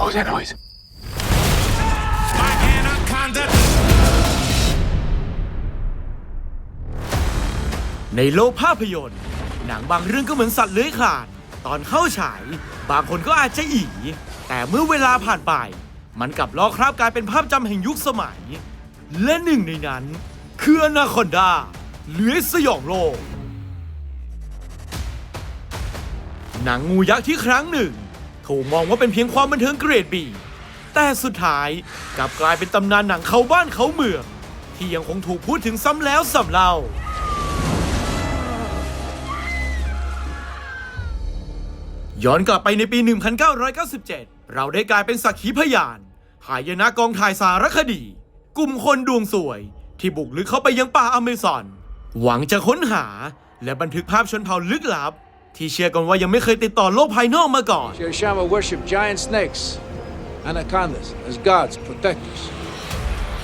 What was that noise? My anaconda ในโลกภาพยนตร์ หนังบางเรื่องก็เหมือนสัตว์เลื้อยคลาน ตอนเข้าฉาย บางคนก็อาจจะอีแต่เมื่อเวลาผ่านไป มันกลับลอกคราบกลายเป็นภาพจำแห่งยุคสมัย และหนึ่งในนั้น คืออนาคอนดาเลื้อยสยองโลก หนังงูยักษ์ที่ครั้งหนึ่ง ถูกมองว่าเป็นเพียงความบันเทิงเกรดบีแต่สุดท้ายกลับกลายเป็นตำนานหนังเขาบ้านเขาเมือง ที่ยังคงถูกพูดถึงซ้ำแล้วซ้ำเล่าย้อนกลับไปในปี 1997 เราได้กลายเป็นสักขีพยานหายนะกองถ่ายสารคดี กลุ่มคนดวงสวย ที่บุกลึกเข้าไปยังป่าอเมซอน หวังจะค้นหาและบันทึกภาพชนเผ่าลึกลับ ที่เชื่อกันว่ายังไม่เคยติดต่อโลกภายนอกมาก่อน Shirashama worshipped giant snakes, anacondas, as gods, protectors.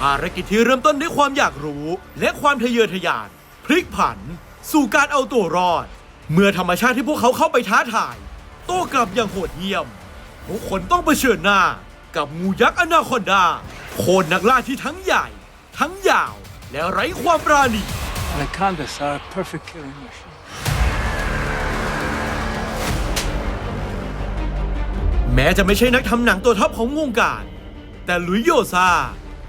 ภารกิจที่เริ่มต้นด้วยความอยากรู้ และความทะเยอทะยาน พลิกผัน สู่การเอาตัวรอด เมื่อธรรมชาติที่พวกเขาเข้าไปท้าทาย โต้กลับอย่างโหดเหี้ยมทุกคนต้องเผชิญหน้า กับงูยักษ์อนาคอนดา โคนนักล่าที่ทั้งใหญ่ ทั้งยาว และไร้ความปราณี Anacondas are a perfect killing machine. แม้จะไม่ใช่นักทำหนังตัวท็อปของวงการ แต่หลุยโยซา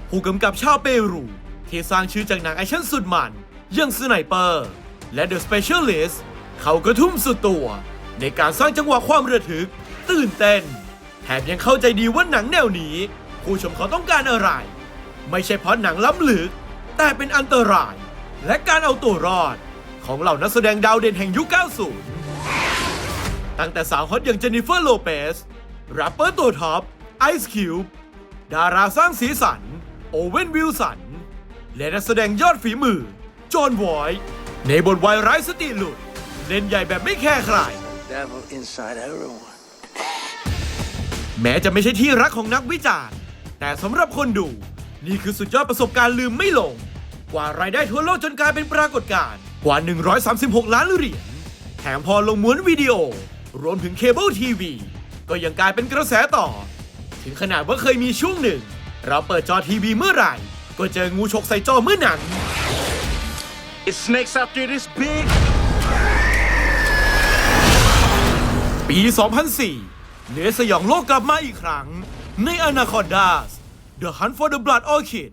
ผู้กำกับชาวเปรูที่สร้างชื่อจากหนังแอคชั่นสุดมันอยังสไนเปอร์ และ The Specialist เขาก็ทุ่มสุดตัว ในการสร้างจังหวะความระทึก ตื่นเต้น แถมยังเข้าใจดีว่าหนังแนวนี้ ผู้ชมเขาต้องการอะไร ไม่ใช่เพราะหนังล้ำลึก แต่เป็นอันตราย และการเอาตัวรอด ของเหล่านักแสดงดาวเด่นแห่งยุค 90 ตั้งแต่สาวฮอตอย่างเจนนิเฟอร์โลเปส แรปเปอร์ตัวท็อปไอซ์คิวบดาราสร้างสีสัน โอเวนวิลสัน และนักแสดงยอดฝีมือ จอห์นวอยต์ในบทวายร้ายสติหลุด เล่นใหญ่แบบไม่แคร์ใคร Devil inside everyone. แม้จะไม่ใช่ที่รักของนักวิจารณ์ แต่สำหรับคนดู นี่คือสุดยอดประสบการณ์ลืมไม่ลง กว่ารายได้ทั่วโลกจนกลายเป็นปรากฏการณ์กว่า 136 ล้านเหรียญแถมพอลงม้วนวิดีโอ รวมถึงเคเบิลทีวี ก็ยังกลายเป็นกระแสต่อ ถึงขนาดว่าเคยมีช่วงหนึ่ง เราเปิดจอทีวีเมื่อไหร่ ก็เจองูฉกใส่จอเมื่อนั้น Is snakes out there this big? ปี 2004เนื้อสยองโลกกลับมาอีกครั้ง ใน Anacondas The Hunt for the Blood Orchid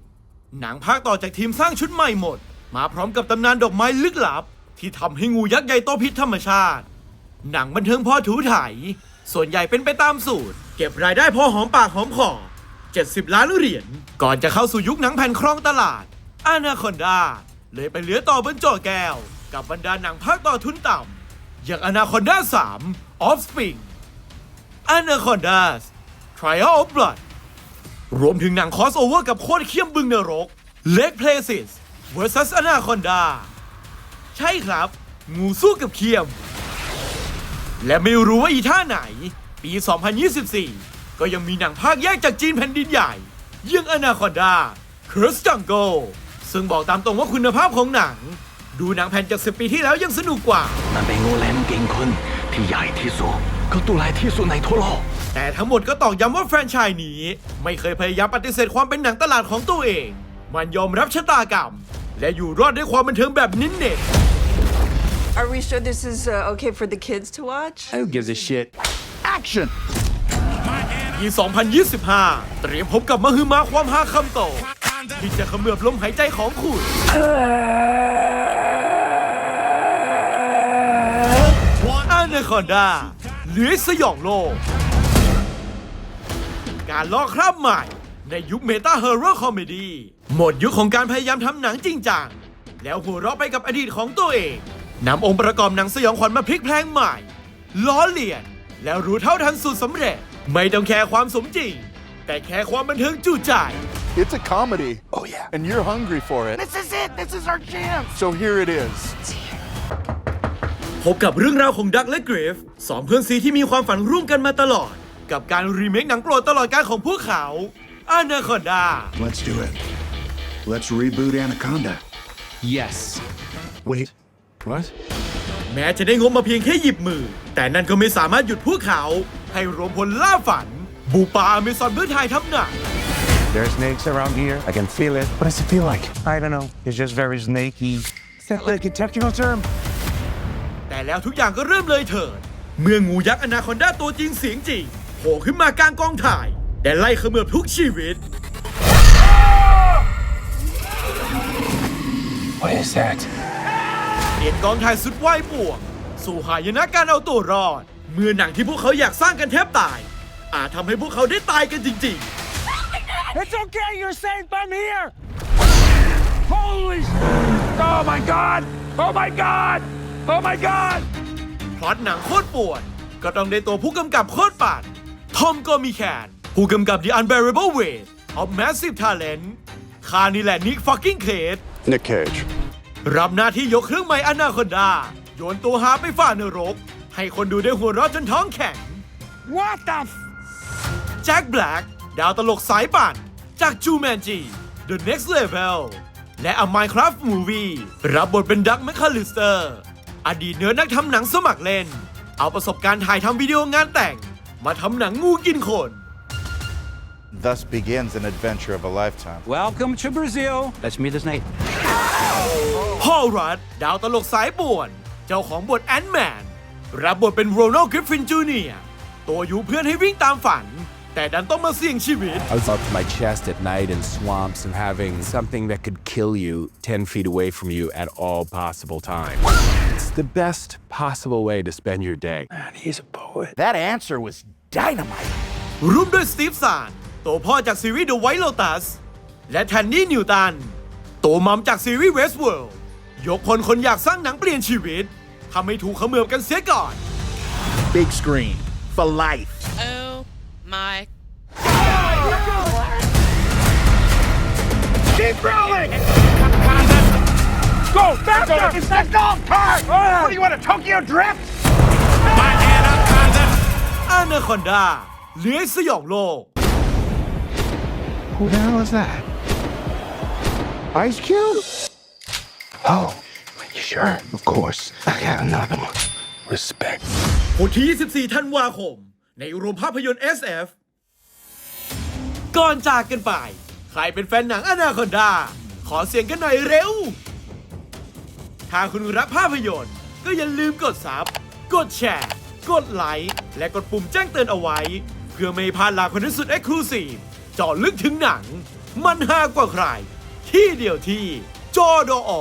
หนังภาคต่อจากทีมสร้างชุดใหม่หมด มาพร้อมกับตำนานดอกไม้ลึกลับ ที่ทำให้งูยักษ์ใหญ่โตพิษธรรมชาติ หนังบันเทิงพอถูถ่าย ส่วนใหญ่เป็นไปตามสูตร เก็บรายได้พอหอมปากหอมคอ70 ล้านเหรียญ ก่อนจะเข้าสู่ยุคหนังแผ่นครองตลาด Anaconda เลยไปเหลือต่อบนจอแก้ว กับบรรดาหนังภาคต่อทุนต่ำ อย่าง Anaconda 3 Offspring Anacondas Trial of Blood รวมถึงหนังคอสโอเวอร์กับโคตรเขี้ยมบึงนรก Leg Places vs Anaconda ใช่ครับ งูสู้กับเขี้ยม และไม่รู้ว่าอีท่าไหน ปี 2024 ก็ยังมีหนังภาคแยกจากจีนแผ่นดินใหญ่อยัง Anaconda Curse Jungle ซึ่งบอกตามตรงว่าคุณภาพของหนัง ดูหนังแผ่นจาก10ปีที่แล้วยังสนุกกว่ามันเป็นงูแหลมเก่งคนที่ใหญ่ที่สุดก็ตัวใหญ่ที่สุดในทั่วโลก แต่ทั้งหมดก็ตอกย้ำว่าแฟรนไชส์นี้ ไม่เคยพยายามปฏิเสธความเป็นหนังตลาดของตัวเอง มันยอมรับชะตากรรม และอยู่รอดด้วยความบันเทิงแบบนิ้นเน็ต Are we sure this is uh, okay for the kids to watch? Who gives a shit? Action! ปี2025 เตรียมพบกับมหึมาความฮาคำโต ที่จะเขมือบลมหายใจของคุณ อานาคอนดาเลื้อยสยองโลก การลอกคราบใหม่ ในยุคเมตาเฮอร์โรคอมเมดี้หมดยุคของการพยายามทำหนังจริงจัง แล้วหัวเราะไปกับอดีตของตัวเอง นำองค์ประกอบหนังสยองขวัญมาพลิกแพลงใหม่ ล้อเลียน แล้วรู้เท่าทันสูตรสำเร็จ ไม่ต้องแคร์ความสมจริง แต่แค่ความบันเทิงจู่ใจ It's a comedy. Oh, yeah. And you're hungry for it. This is it. This is our chance. So here it is. พบกับเรื่องราวของดักและเกรฟสองเพื่อนซีที่มีความฝันร่วมกันมาตลอด กับการรีเมคหนังโปรดตลอดการของพวกเขาอานาคอนดา Let's do it. Let's reboot Anaconda. Yes. Wait. What? แม้จะได้งบมาเพียงแค่หยิบมือ แต่นั่นก็ไม่สามารถหยุดพวกเขา ให้รวมพลล่าฝัน บุกป่าอเมซอนเพื่อถ่ายทำหนัง There's snakes around here. I can feel it. What does it feel like? I don't know. It's just very snaky. Is that like a technical term? แต่แล้วทุกอย่างก็เริ่มเลยเถิด เมื่องูยักษ์อนาคอนดาตัวจริงเสียงจริงโผล่ขึ้นมากลางกองถ่ายแต่ไล่เขมือบทุกชีวิต What is that? เปลี่ยนกองถ่ายสุดว่ายป่วง สู่หายนะการเอาตัวรอด เมื่อหนังที่พวกเขาอยากสร้างกันแทบตาย อาจทำให้พวกเขาได้ตายกันจริง It's okay. You're safe. I'm here. Holy! Oh my God! Oh my God! Oh my God! ๆพล็อตหนังโคตรปวด ก็ต้องได้ตัวผู้กำกับโคตรปาดทอมก็มีแคนผู้กำกับ The Unbearable Weight of Massive Talent คานี่แหละนิกฟักกิ้งเคด Nick Cage. รับหน้าที่ยกเครื่องไม้อนาคอนดา โยนตัวหาไปฝ่านรก ให้คนดูได้หัวเราะจนท้องแข็ง What the? F- แจ็คแบล็กดาวตลกสายป่านจากจูแมนจี The Next Level และ A Minecraft Movie รับบทเป็นดักแมคคาลิสเตอร์ อดีตเนื้อนักทำหนังสมัครเล่น เอาประสบการณ์ถ่ายทำวิดีโองานแต่ง มาทำหนังงูกินคน Thus begins an adventure of a lifetime. Welcome to Brazil. Let's meet the snake. พอลรัดดาวตลกสายป่วน เจ้าของบทแอนแมน รับบทเป็นโรนัลด์กริฟฟินจูเนียร์ตัวอยู่เพื่อนให้วิ่งตามฝัน แต่ดันต้องมาเสี่ยงชีวิต I was up to my chest at night in swamps and having something that could kill you 10 feet away from you at all possible times. It's the best possible way to spend your day. He's a poet. That answer was dynamite. ร่วมด้วยสตีฟซานตัวพ่อจากซีรีส์ The White Lotus และแทนนี่นิวตันตัวมัมจากซีรีส์ Westworld ยกพลคนอยากสร้างหนังเปลี่ยนชีวิตทำให้ถูกเขมือบกันเสียก่อน Big screen for life. Oh my Keep rolling. Go faster! It's that golf cart. What do you want a Tokyo drift? อนาคอนดาเลื้อยสยองโลก Who the hell is that? Ice Cube? Oh, sure, of course. I got another one. Respect. วันที่ 24 ธันวาคม ในโรงภาพยนตร์ SF ก่อนจากกันไป ใครเป็นแฟนหนังอนาคอนดา ขอเสียงกันหน่อยเร็ว ถ้าคุณรักภาพยนตร์ ก็อย่าลืมกดซับ กดแชร์ กดไลค์ และกดปุ่มแจ้งเตือนเอาไว้ เพื่อไม่ให้พลาดลาคนที่สุด Exclusive เจาะลึกถึงหนัง มันฮากว่าใคร ที่เดียวที่จอดอ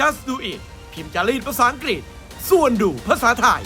just do it พิมพ์จารีตภาษาอังกฤษ ส่วนดูภาษาไทย